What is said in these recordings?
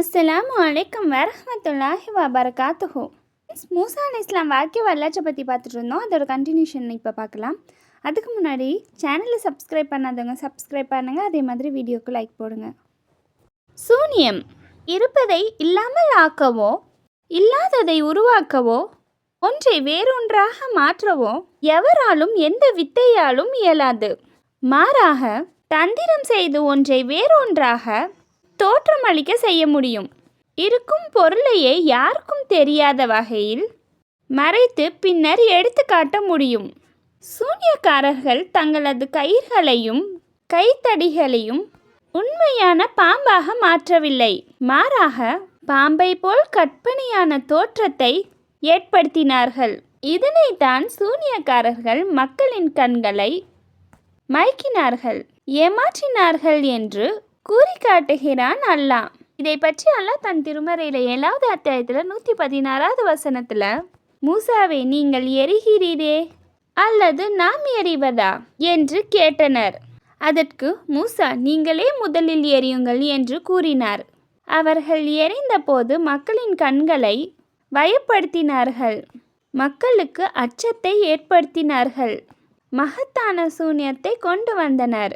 அஸ்ஸலாமு அலைக்கும் வரஹ்மத்துல்லாஹி மிஸ் மூசா அலி இஸ்லாம் வாழ்க்கை வரலாற்றை பற்றி பார்த்துட்டு இருந்தோம் அதோட கண்டினியூஷன் இப்போ பார்க்கலாம். அதுக்கு முன்னாடி சேனலை சப்ஸ்கிரைப் பண்ணாதவங்க சப்ஸ்கிரைப் பண்ணுங்கள் அதே மாதிரி வீடியோக்கு லைக் போடுங்க. சூனியம் இருப்பதை இல்லாமல் ஆக்கவோ இல்லாததை உருவாக்கவோ ஒன்றை வேறொன்றாக மாற்றவோ எவராலும் எந்த வித்தையாலும் இயலாது. மாறாக தந்திரம் செய்து ஒன்றை வேறொன்றாக தோற்றமளிக்க செய்ய முடியும். இருக்கும் பொருளையே யாருக்கும் தெரியாத வகையில் மறைத்து பின்னர் எடுத்து காட்ட முடியும். சூனியக்காரர்கள் தங்களது கயிர்களையும் கைத்தடிகளையும் உண்மையான பாம்பாக மாற்றவில்லை. மாறாக பாம்பை போல் கற்பனையான தோற்றத்தை ஏற்படுத்தினார்கள். இதனைத்தான் சூனியக்காரர்கள் மக்களின் கண்களை மயக்கினார்கள். ஏமாற்றினார்கள் என்று கூறி காட்டுகிறான் அல்லாஹ். இதை பற்றி அல்லாஹ் தன் திருமறையில் ஏழாவது அத்தியாயத்தில் நூற்றி பதினாறாவது வசனத்தில் மூசாவே நீங்கள் எரிகிறீரே அல்லது நாம் எறிவதா என்று கேட்டனர். அதற்கு மூசா நீங்களே முதலில் எரியுங்கள் என்று கூறினார். அவர்கள் எறிந்தபோது மக்களின் கண்களை பயப்படுத்தினார்கள் மக்களுக்கு அச்சத்தை ஏற்படுத்தினார்கள். மகத்தான சூன்யத்தை கொண்டு வந்தனர்.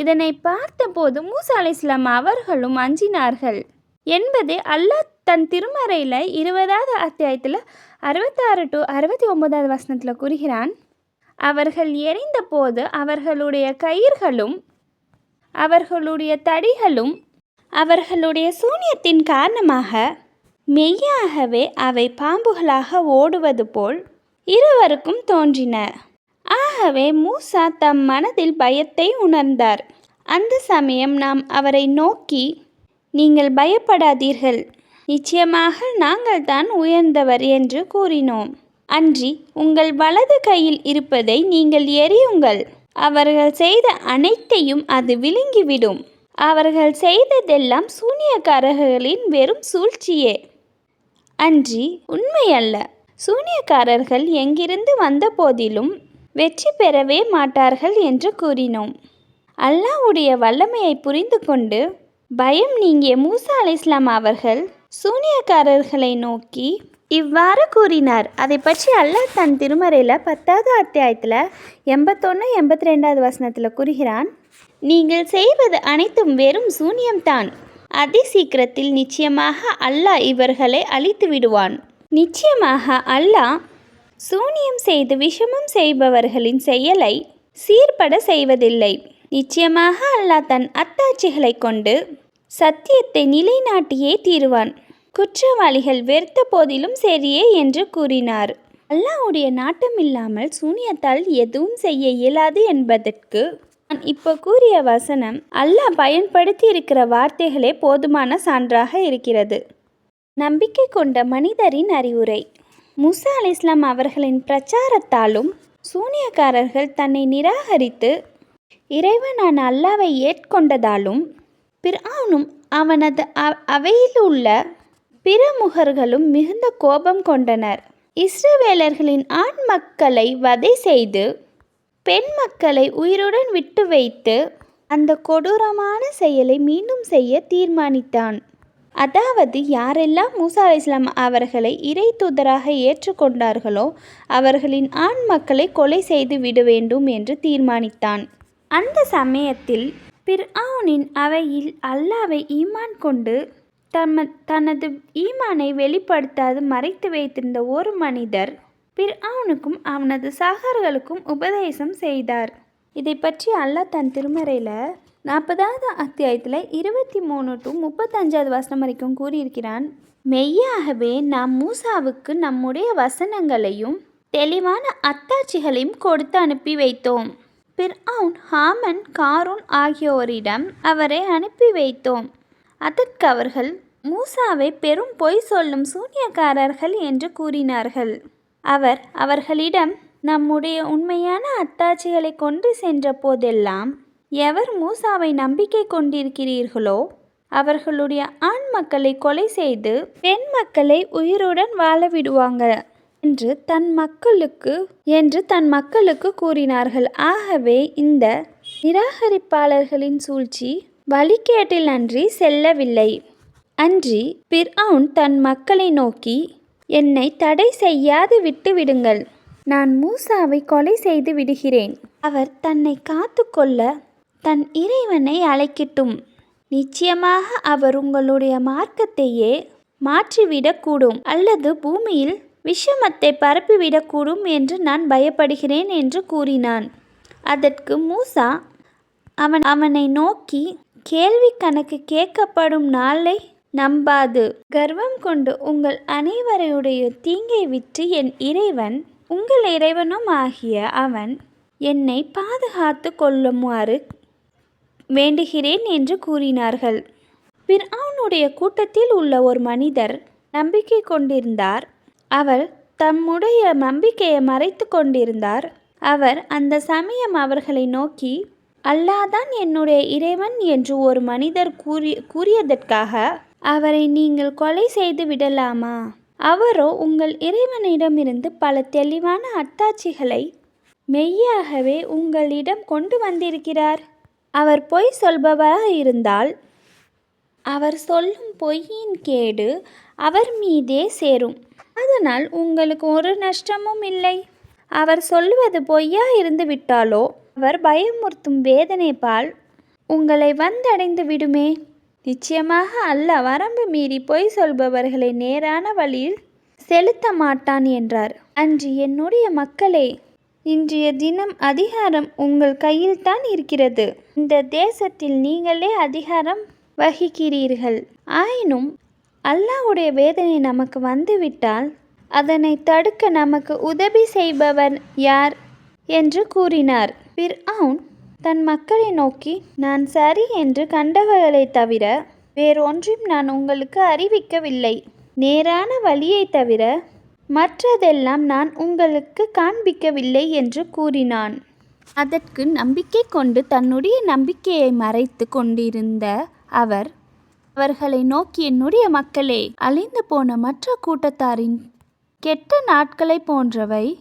இதனை பார்த்தபோது மூசா அலி இஸ்லாம் அவர்களும் அஞ்சினார்கள். என்பது அல்லாஹ் தன் திருமறையில் இருபதாவது அத்தியாயத்தில் அறுபத்தாறு டு அறுபத்தி ஒன்பதாவது வசனத்தில் கூறுகிறான். அவர்கள் எரிந்தபோது அவர்களுடைய கயிர்களும் அவர்களுடைய தடிகளும் அவர்களுடைய சூனியத்தின் காரணமாக மெய்யாகவே அவை பாம்புகளாக ஓடுவது போல் இருவருக்கும் தோன்றின. ஆகவே மூசா தம் மனதில் பயத்தை உணர்ந்தார். அந்த சமயம் நாம் அவரை நோக்கி நீங்கள் பயப்படாதீர்கள். நிச்சயமாக நாங்கள் தான் உயர்ந்தவர் என்று கூறினோம். அன்றி உங்கள் வலது கையில் இருப்பதை நீங்கள் எரியுங்கள் அவர்கள் செய்த அனைத்தையும் அது விழுங்கிவிடும். அவர்கள் செய்ததெல்லாம் சூனியக்காரர்களின் வெறும் சூழ்ச்சியே. அன்றி உண்மையல்ல. சூனியக்காரர்கள் எங்கிருந்து வந்த போதிலும் வெற்றி பெறவே மாட்டார்கள் என்று கூறினோம். அல்லாஹ்வுடைய வல்லமையை புரிந்து கொண்டு பயம் நீங்கிய மூசா அலி இஸ்லாம் அவர்கள் சூனியக்காரர்களை நோக்கி இவ்வாறு கூறினார். அதை பற்றி அல்லாஹ் தன் திருமறையில் பத்தாவது அத்தியாயத்தில் எண்பத்தொன்று எண்பத்தி ரெண்டாவது வசனத்தில் கூறுகிறான் நீங்கள் செய்வது அனைத்தும் வெறும் சூனியம்தான். அதி சீக்கிரத்தில் நிச்சயமாக அல்லாஹ் இவர்களை அழித்து விடுவான் நிச்சயமாக அல்லாஹ் சூனியம் செய்து விஷமம் செய்பவர்களின் செயலை சீர்பட செய்வதில்லை. நிச்சயமாக அல்லாஹ் தன் அத்தாட்சிகளை கொண்டு சத்தியத்தை நிலைநாட்டியே தீருவான். குற்றவாளிகள் வெறுத்த போதிலும் சரியே என்று கூறினார். அல்லாஹ்வுடைய நாட்டம் இல்லாமல் சூனியத்தால் எதுவும் செய்ய இயலாது என்பதற்கு நான் இப்போ கூறிய வசனம் அல்லாஹ் பயன்படுத்தி இருக்கிற வார்த்தைகளே போதுமான சான்றாக இருக்கிறது. நம்பிக்கை கொண்ட மனிதரின் அறிவுரை. முசா அலி இஸ்லாம் அவர்களின் பிரச்சாரத்தாலும் சூனியக்காரர்கள் தன்னை நிராகரித்து இறைவனான அல்லாவை ஏற்கொண்டதாலும் பிரானும் அவனது அவையில் உள்ள பிரமுகர்களும் மிகுந்த கோபம் கொண்டனர். இஸ்ரவேலர்களின் ஆண் மக்களை வதை செய்து பெண் மக்களை உயிருடன் விட்டு வைத்து அந்த கொடூரமான செயலை மீண்டும் செய்ய தீர்மானித்தான். அதாவது யாரெல்லாம் மூசா அலி இஸ்லாம் அவர்களை இறை தூதராக ஏற்றுக்கொண்டார்களோ அவர்களின் ஆண் மக்களை கொலை செய்து விட வேண்டும் என்று தீர்மானித்தான். அந்த சமயத்தில் பிர்ஆனின் அவையில் அல்லாவை ஈமான் கொண்டு தம தனது ஈமானை வெளிப்படுத்தாது மறைத்து வைத்திருந்த ஒரு மனிதர் பிர்ஆனுக்கும் அவனது சகர்களுக்கும் உபதேசம் செய்தார். இதை பற்றி அல்லாஹ் தன் திருமறையில் நாற்பதாவது அத்தியாயத்தில் இருபத்தி மூணு டு முப்பத்தஞ்சாவது வசனம் வரைக்கும் கூறியிருக்கிறான் மெய்யாகவே நாம் மூசாவுக்கு நம்முடைய வசனங்களையும் தெளிவான அத்தாட்சிகளையும் கொடுத்து அனுப்பி வைத்தோம். பிர்ஆன் ஹாமன் காரூன் ஆகியோரிடம் அவரை அனுப்பி வைத்தோம். அதற்கு அவர்கள் மூசாவை பெரும் பொய் சொல்லும் சூனியக்காரர்கள் என்று கூறினார்கள். அவர் அவர்களிடம் நம்முடைய உண்மையான அத்தாட்சிகளை கொண்டு சென்ற போதெல்லாம் எவர் மூசாவை நம்பிக்கை கொண்டிருக்கிறீர்களோ அவர்களுடைய ஆண் மக்களை கொலை செய்து பெண் மக்களை உயிருடன் வாழ விடுவாங்க என்று தன் மக்களுக்கு என்று தன் மக்களுக்கு கூறினார்கள். ஆகவே இந்த நிராகரிப்பாளர்களின் சூழ்ச்சி வழிகேட்டில் அன்றி செல்லவில்லை. அன்றி பிர்அவுன் தன் மக்களை நோக்கி என்னை தடை செய்யாது விட்டு விடுங்கள். நான் மூசாவை கொலை செய்து விடுகிறேன். அவர் தன்னை காத்து கொள்ள தன் இறைவனை அழைக்கட்டும். நிச்சயமாக அவர் உங்களுடைய மார்க்கத்தையே மாற்றிவிடக்கூடும் அல்லது பூமியில் விஷமத்தை பரப்பிவிடக்கூடும் என்று நான் பயப்படுகிறேன் என்று கூறினான். அதற்கு மூசா அவன் அவனை நோக்கி கேள்வி கணக்கு கேட்கப்படும் நாளை நம்பாது. கர்வம் கொண்டு உங்கள் அனைவருடைய தீங்கை விட்டு என் இறைவன் உங்கள் இறைவனும் ஆகிய அவன் என்னை பாதுகாத்து கொள்ளுமாறு வேண்டுகிறேன் என்று கூறினார்கள். பிர்ஆனுடைய கூட்டத்தில் உள்ள ஒரு மனிதர் நம்பிக்கை கொண்டிருந்தார். அவர் தம்முடைய நம்பிக்கையை மறைத்து கொண்டிருந்தார். அவர் அந்த சமயம் அவர்களை நோக்கி அல்லாதான் என்னுடைய இறைவன் என்று ஒரு மனிதர் கூறி கூறியதற்காக அவரை நீங்கள் கொலை செய்து விடலாமா? அவரோ உங்கள் இறைவனிடமிருந்து பல தெளிவான அத்தாட்சிகளை மெய்யாகவே உங்களிடம் கொண்டு வந்திருக்கிறார். அவர் பொய் சொல்பவராக இருந்தால் அவர் சொல்லும் பொய்யின் கேடு அவர் மீதே சேரும். அதனால் உங்களுக்கு ஒரு நஷ்டமும் இல்லை. அவர் சொல்லுவது பொய்யா இருந்து விட்டாலோ அவர் பயமுறுத்தும் வேதனை பால் உங்களை வந்தடைந்து விடுமே. நிச்சயமாக அல்ல வரம்பு மீறி பொய் சொல்பவர்களை நேரான வழியில் செலுத்த மாட்டான் என்றார். அன்று என்னுடைய மக்களே இன்றைய தினம் அதிகாரம் உங்கள் கையில்தான் இருக்கிறது. இந்த தேசத்தில் நீங்களே அதிகாரம் வகிக்கிறீர்கள். ஆயினும் அல்லாஹுடைய வேதனை நமக்கு வந்துவிட்டால் அதனை தடுக்க நமக்கு உதவி செய்பவர் யார் என்று கூறினார். பிர்அவுன் தன் மக்களை நோக்கி நான் சரி என்று கண்டவர்களை தவிர வேறொன்றையும் நான் உங்களுக்கு அறிவிக்கவில்லை. நேரான வழியை தவிர மற்றதெல்லாம் நான் உங்களுக்கு காண்பிக்கவில்லை என்று கூறினான். அதற்கு நம்பிக்கை கொண்டு தன்னுடைய நம்பிக்கையை மறைத்து கொண்டிருந்த அவர் அவர்களை நோக்கி என்னுடைய மக்களே அழிந்து போன மற்ற கூட்டத்தாரின் கெட்ட நாட்களை போன்றவை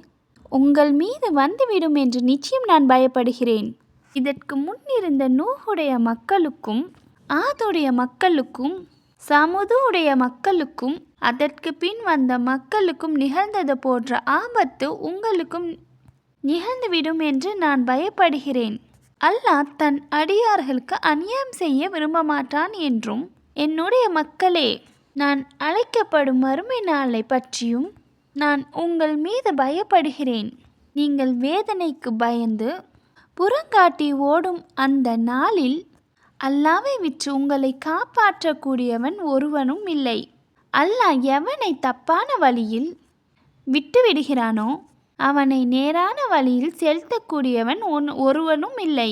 உங்கள் மீது வந்துவிடும் என்று நிச்சயம் நான் பயப்படுகிறேன். இதற்கு முன்னிருந்த நூகுடைய நூஹுடைய மக்களுக்கும் ஆதுடைய மக்களுக்கும் சமுதுடைய மக்களுக்கும் அதற்கு பின் வந்த மக்களுக்கும் நிகழ்ந்தது போன்ற ஆபத்து உங்களுக்கும் நிகழ்ந்துவிடும் என்று நான் பயப்படுகிறேன். அல்லாஹ் தன் அடியார்களுக்கு அநியாயம் செய்ய விரும்ப மாட்டான் என்றும் என்னுடைய மக்களே நான் அழைக்கப்படும் மறுமை நாளை பற்றியும் நான் உங்கள் மீது பயப்படுகிறேன். நீங்கள் வேதனைக்கு பயந்து புறங்காட்டி ஓடும் அந்த நாளில் அல்லாவை விற்று உங்களை காப்பாற்றக்கூடியவன் ஒருவனும் இல்லை. அல்லாஹ் எவனை தப்பான வழியில் விட்டுவிடுகிறானோ அவனை நேரான வழியில் செலுத்தக்கூடியவன் ஒன் ஒருவனும் இல்லை.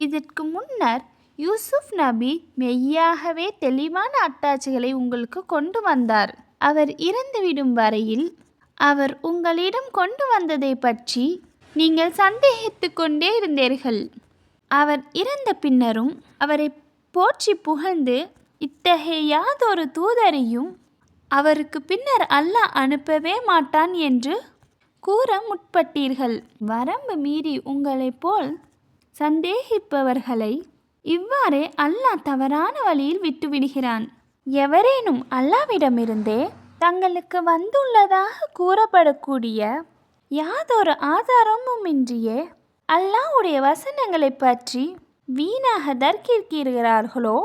இதற்கு முன்னர் யூசுப் நபி மெய்யாகவே தெளிவான அத்தாட்சிகளை உங்களுக்கு கொண்டு வந்தார். அவர் இறந்துவிடும் வரையில் அவர் உங்களிடம் கொண்டு வந்ததை பற்றி நீங்கள் சந்தேகித்து கொண்டே இருந்தீர்கள். அவர் இறந்த பின்னரும் அவரை போற்றி புகழ்ந்து இத்தகைய யாதொரு தூதரையும் அவருக்கு பின்னர் அல்லாஹ் அனுப்பவே மாட்டான் என்று கூற முற்பட்டீர்கள். வரம்பு மீறி உங்களைப் போல் சந்தேகிப்பவர்களை இவ்வாறே அல்லாஹ் தவறான வழியில் விட்டுவிடுகிறான். எவரேனும் அல்லாவிடமிருந்தே தங்களுக்கு வந்துள்ளதாக கூறப்படக்கூடிய யாதொரு ஆதாரமுமின்றியே அல்லாஹ்வுடைய வசனங்களை பற்றி வீணாக தர்க்கிருக்கிறார்களோ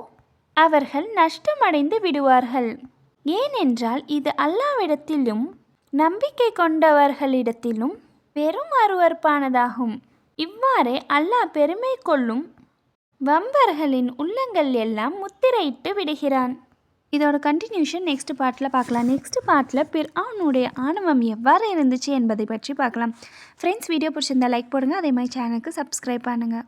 அவர்கள் நஷ்டமடைந்து விடுவார்கள். ஏனென்றால் இது அல்லாவிடத்திலும் நம்பிக்கை கொண்டவர்களிடத்திலும் பெரும் அருவறுப்பானதாகும் இவ்வாறே அல்லாஹ் பெருமை கொள்ளும் வம்பர்களின் உள்ளங்கள் எல்லாம் முத்திரையிட்டு விடுகிறான். இதோட கண்டினியூஷன் நெக்ஸ்ட் பார்ட்டில் பார்க்கலாம். நெக்ஸ்ட் பார்ட்டில் பிற அவனுடைய ஆணவம் எவ்வாறு இருந்துச்சு என்பதை பற்றி பார்க்கலாம். ஃப்ரெண்ட்ஸ் வீடியோ பிடிச்சிருந்தா லைக் போடுங்க. அதே மாதிரி சேனலுக்கு சப்ஸ்கிரைப் பண்ணுங்கள்